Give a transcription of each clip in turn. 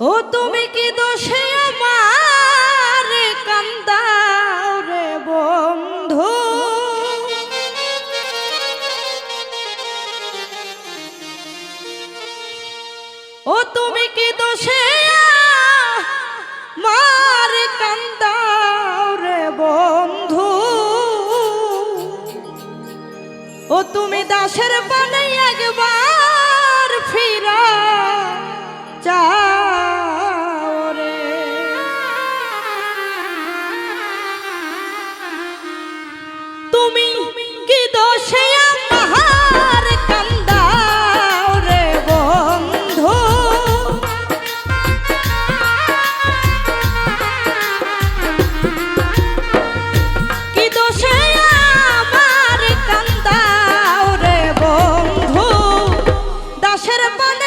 ও, তুমি কি দোষে আমার কান্দাও রে বন্ধু? ও, তুমি কি দোষে মার কান্দাও রে বন্ধু? ও, তুমি দাসের পানে একবার ফিরা চা গাছের পাতা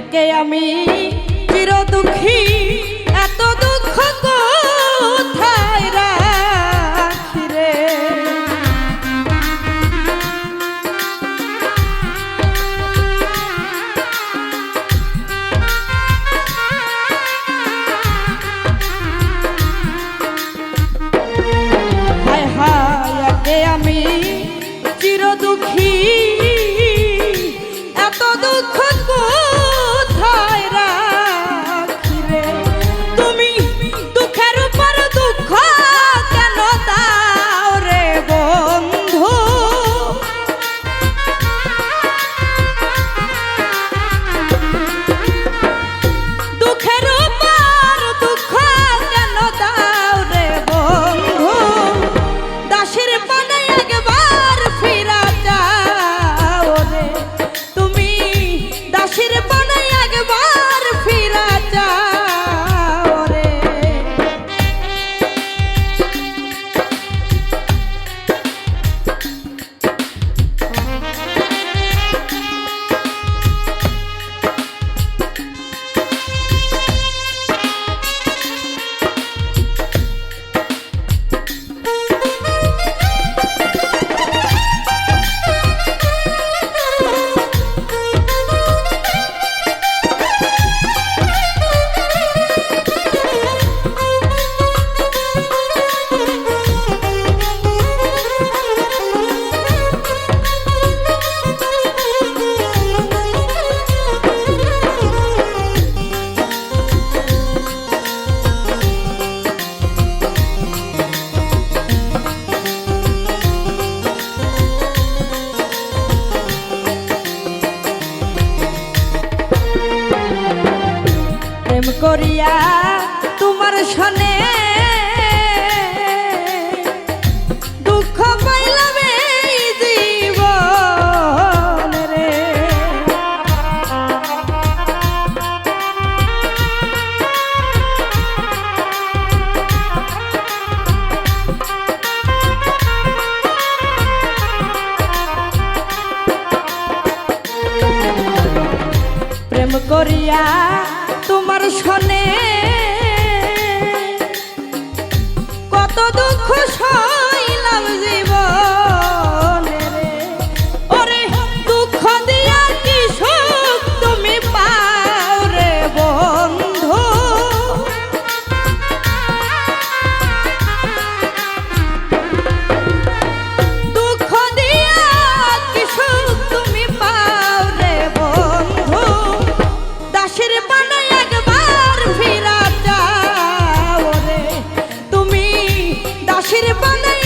তাকে আমি চির দুঃখী করিয়া তোমার সনে দুঃখ পাইলাম প্রেম করিয়া দর্শনে চাষির বানে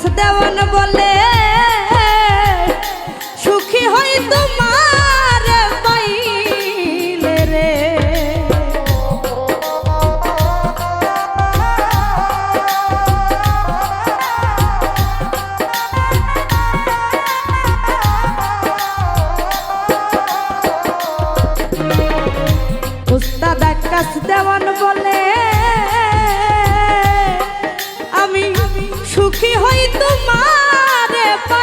গাছ দেওয়ান বলে সুখী হই তোমার পাইলে রে। উস্তাদ গাছ দেওয়ান বলে সুখী হই তোমার পা।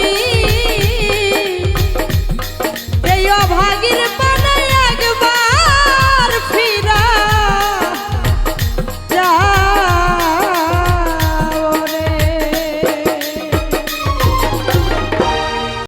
আমি এই অভাগীর